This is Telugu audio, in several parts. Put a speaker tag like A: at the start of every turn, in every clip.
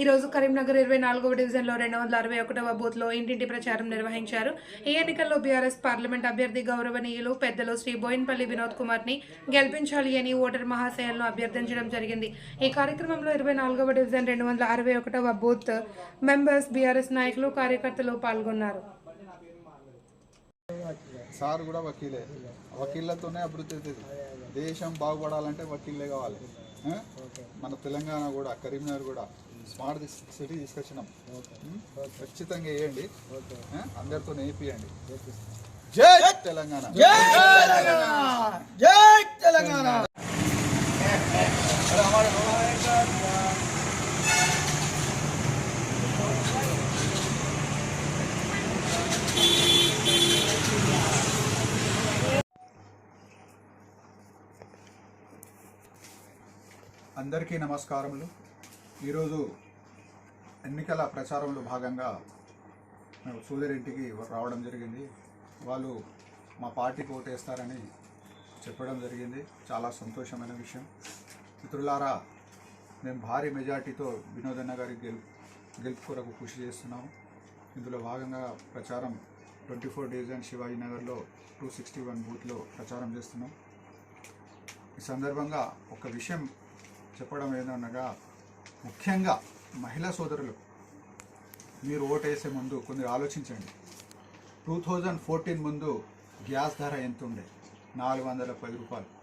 A: ఈ రోజు కరీంనగర్ ఇరవై నాలుగవ డివిజన్లో రెండు వందల అరవై ఒకటవ బూత్లో ఇంటింటి ప్రచారం నిర్వహించారు. ఈ ఎన్నికల్లో బీఆర్ఎస్ పార్లమెంట్ అభ్యర్థి గౌరవనీయులు పెద్దలు శ్రీ బోయిన్పల్లి వినోద్ కుమార్ని గెలిపించాలి అని ఓటర్ మహాశయాలను అభ్యర్థించడం జరిగింది. ఈ కార్యక్రమంలో ఇరవై నాలుగవ డివిజన్ రెండు వందల అరవై ఒకటవ బూత్ మెంబర్స్ బీఆర్ఎస్ నాయకులు కార్యకర్తలు పాల్గొన్నారు.
B: సార్ కూడా వకీలే. వకీళ్ళతోనే అభివృద్ధి అవుతుంది. దేశం బాగుపడాలంటే వకీళ్ళే కావాలి. మన తెలంగాణ కూడా కరీంనగర్ కూడా. స్మార్ట్ సిటీ తీసుకొచ్చినాం? ఖచ్చితంగా వేయండి? అందరితో నేర్పియండి. జై తెలంగాణ.
C: జై తెలంగాణ.
B: అందరికీ నమస్కారములు. ఈరోజు ఎన్నికల ప్రచారంలో భాగంగా మేము సూర్యరింటికి రావడం జరిగింది. వాళ్ళు మా పార్టీకి ఓటేస్తారని చెప్పడం జరిగింది. చాలా సంతోషమైన విషయం. మిత్రులారా మేము భారీ మెజార్టీతో వినోదన్న గారి గెలు గెలుపు కొరకు కృషి చేస్తున్నాము ఇందులో భాగంగా ప్రచారం ట్వంటీ ఫోర్ డివిజన్ శివాజీ నగర్లో టూ సిక్స్టీ వన్ బూత్లో ప్రచారం చేస్తున్నాం. ఈ సందర్భంగా ఒక విషయం చెప్పడం ఏదనగా ముఖ్యంగా మహిళా సోదరులు మీరు ఓటేసే ముందు కొన్ని ఆలోచించండి. టూ థౌజండ్ ఫోర్టీన్ ముందు గ్యాస్ ధర ఎంత ఉండే నాలుగు వందల పది రూపాయలు.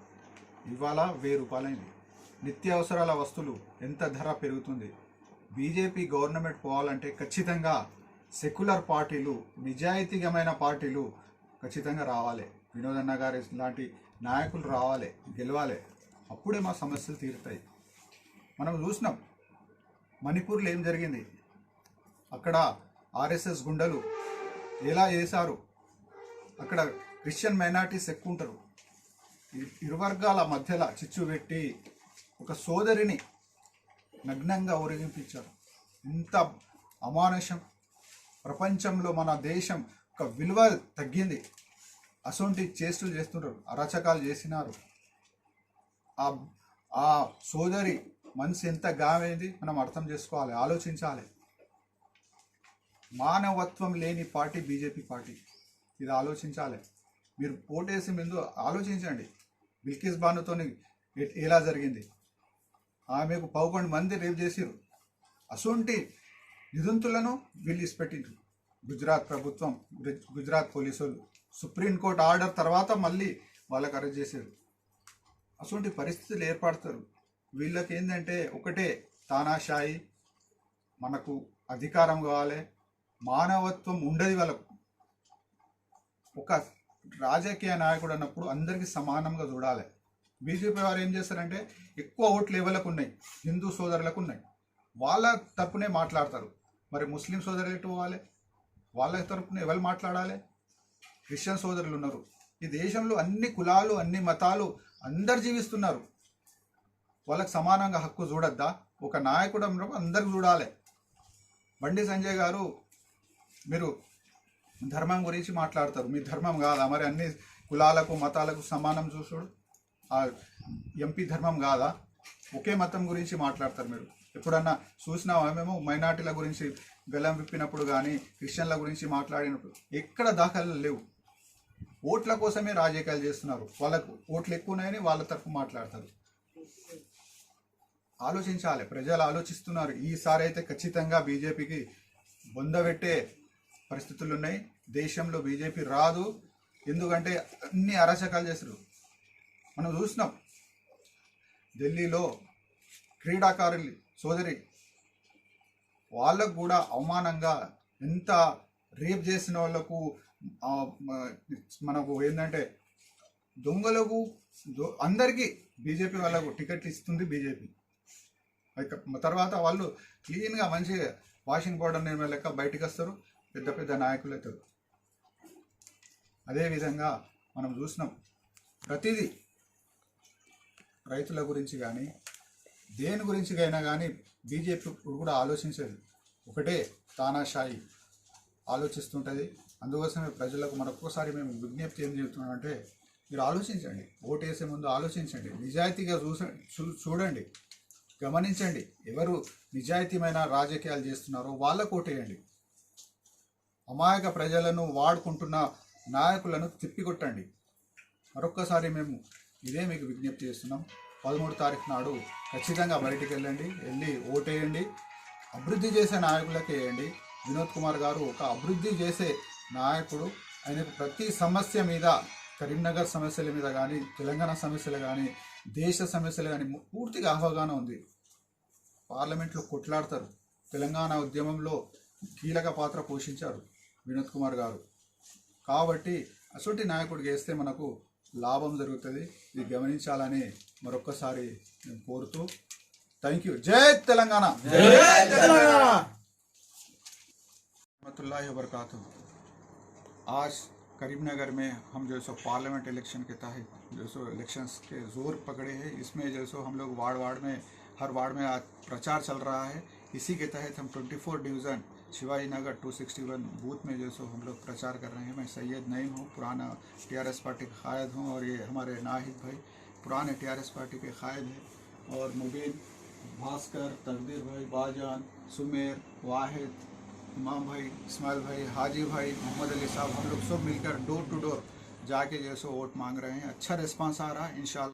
B: ఇవాళ వెయ్యి రూపాయలైంది. నిత్యావసరాల వస్తువులు ఎంత ధర పెరుగుతుంది? బీజేపీ గవర్నమెంట్ పోవాలంటే ఖచ్చితంగా సెక్యులర్ పార్టీలు నిజాయితీగమైన పార్టీలు ఖచ్చితంగా రావాలి. వినోదన్న గారి లాంటి నాయకులు రావాలి గెలవాలి. అప్పుడే మా సమస్యలు తీరుతాయి. మనం చూసినాం. మణిపూర్లో ఏం జరిగింది? అక్కడ ఆర్ఎస్ఎస్ గుండెలు ఎలా చేశారు అక్కడ క్రిస్టియన్ మైనార్టీస్ ఎక్కువ ఉంటారు. ఇరు- వర్గాల మధ్యలో చిచ్చు పెట్టి ఒక సోదరిని నగ్నంగా ఊరేగింపించారు. ఇంత అమానుషం. ప్రపంచంలో మన దేశం ఒక విలువ తగ్గింది. అసొంటి చేష్టలు చేస్తుంటారు. అరచకాలు చేసినారు. ఆ ఆ సోదరి మనసు ఎంత గామైంది మనం అర్థం చేసుకోవాలి ఆలోచించాలి. మానవత్వం లేని పార్టీ బీజేపీ పార్టీ. ఇది ఆలోచించాలి. మీరు ఓటేసి ముందు ఆలోచించండి. బిల్కిస్ బానుతో ఎలా జరిగింది? ఆమెకు పదకొండు మంది రేపు చేసిరు అసొంటి నిధుంతులను వీళ్ళు ఇసిపెట్టిండ్రు. గుజరాత్ ప్రభుత్వం గుజరాత్ పోలీసులు సుప్రీంకోర్టు ఆర్డర్ తర్వాత మళ్ళీ వాళ్ళకి అరెస్ట్ చేశారు అటువంటి పరిస్థితులు ఏర్పడతారు. వీళ్ళకి ఏంటంటే ఒకటే తానాషాయి మనకు అధికారం కావాలి. మానవత్వం ఉండదు వాళ్ళకు. ఒక రాజకీయ నాయకుడు అన్నప్పుడు అందరికీ సమానంగా చూడాలి. బీజేపీ వారు ఏం చేస్తారంటే ఎక్కువ ఓట్లు ఎవరికి ఉన్నాయి. హిందూ సోదరులకు ఉన్నాయి. వాళ్ళ తరపునే మాట్లాడతారు. మరి ముస్లిం సోదరులు ఎటు పోవాలి? వాళ్ళ తరపున ఎవరు మాట్లాడాలి? క్రిస్టియన్ సోదరులు ఉన్నారు. ఈ దేశంలో అన్ని కులాలు అన్ని మతాలు అందరు జీవిస్తున్నారు. వాళ్ళకి సమానంగా హక్కు చూడద్దా? ఒక నాయకుడు అన్నప్పుడు అందరికి చూడాలి. బండి సంజయ్ గారు మీరు ధర్మం గురించి మాట్లాడతారు. మీ ధర్మం కాదా? మరి అన్ని కులాలకు మతాలకు సమానం చూసుడు? ఆ ఎంపీ ధర్మం కాదా? ఒకే మతం గురించి మాట్లాడతారు మీరు. ఎప్పుడన్నా చూసినావా మేము? మైనార్టీల గురించి బెల్లం విప్పినప్పుడు కానీ క్రిస్టియన్ల గురించి మాట్లాడినప్పుడు ఎక్కడ దాఖలు లేవు. ఓట్ల కోసమే రాజకీయాలు చేస్తున్నారు. వాళ్ళకు ఓట్లు ఎక్కువ ఉన్నాయని వాళ్ళ తరఫు మాట్లాడతారు. ఆలోచించాలి. ప్రజలు ఆలోచిస్తున్నారు. ఈసారి అయితే ఖచ్చితంగా బీజేపీకి బొందబెట్టే పరిస్థితులు ఉన్నాయి దేశంలో బీజేపీ రాదు. ఎందుకంటే అన్ని అరాచకాలు చేస్తారు మనం చూసినాం. ఢిల్లీలో క్రీడాకారులు సోదరి వాళ్ళకు కూడా అవమానంగా ఎంత రేప్ చేసిన వాళ్ళకు మనకు ఏంటంటే దొంగలకు అందరికీ బీజేపీ వాళ్ళకు టికెట్లు ఇస్తుంది బీజేపీ. తర్వాత వాళ్ళు క్లీన్గా మంచిగా వాషింగ్ పౌడర్ నిర్మల లెక్క బయటకు వస్తారు పెద్ద పెద్ద నాయకులు అవుతారు అదేవిధంగా మనం చూసినాం. ప్రతిదీ రైతుల గురించి కానీ దేని గురించి అయినా కానీ బీజేపీ కూడా ఆలోచించేది. ఒకటే తానాషాయి ఆలోచిస్తుంటుంది. అందుకోసమే ప్రజలకు మరొకసారి మేము విజ్ఞప్తి ఏం చెబుతున్నామంటే మీరు ఆలోచించండి. ఓటు వేసే ముందు ఆలోచించండి. నిజాయితీగా చూస చూ చూడండి. గమనించండి ఎవరు నిజాయితీమైన రాజకీయాలు చేస్తున్నారో వాళ్ళకు ఓటేయండి. అమాయక ప్రజలను వాడుకుంటున్న నాయకులను తిప్పికొట్టండి. మరొక్కసారి మేము ఇదే మీకు విజ్ఞప్తి చేస్తున్నాం. పదమూడు తారీఖు నాడు ఖచ్చితంగా బయటికి వెళ్ళండి వెళ్ళి ఓటేయండి అభివృద్ధి చేసే నాయకులకి వేయండి. వినోద్ కుమార్ గారు ఒక అభివృద్ధి చేసే నాయకుడు. ఆయనకు ప్రతి సమస్య మీద కరీంనగర్ సమస్యల మీద కానీ తెలంగాణ సమస్యలు కానీ దేశ సమస్యలు కానీ పూర్తిగా అవగాహన ఉంది. పార్లమెంట్లో కొట్లాడతారు తెలంగాణ ఉద్యమంలో కీలక పాత్ర పోషించారు వినోద్ కుమార్ గారు కాబట్టి అసొంటి నాయకుడు చేస్తే మనకు లాభం జరుగుతుంది ఇది గమనించాలని మరొక్కసారి నేను కోరుతూ థ్యాంక్ యూ జై తెలంగాణ रहमतुल्लाहि वबरकातुह आज करीमनगर में हम जो सो पार्लियामेंट इलेक्शन के तहत जो सो इलेक्शंस के जोर पकड़े हैं इसमें जो सो हम लोग वार्ड वार्ड में हर वार्ड में आज प्रचार चल रहा है। इसी के तहत हम 24 डिवीज़न शिवाजी नगर 261 बूथ में जो सो हम लोग प्रचार कर रहे हैं। मैं सैयद नईम हूँ, पुराना टीआरएस पार्टी का कायद हूँ और ये हमारे नाहिद भाई, पुराने टीआरएस पार्टी के कायद हैं और मुबीन, भास्कर, तकदीर भाई, बाजान, सुमेर, वाहिद, इमाम भाई, इस्माइल भाई, हाजी भाई, मोहम्मद अली साहब, हम लोग सब मिलकर डोर टू डोर जाके जैसे वोट मांग रहे हैं। अच्छा रिस्पांस आ रहा है, इंशाल्लाह।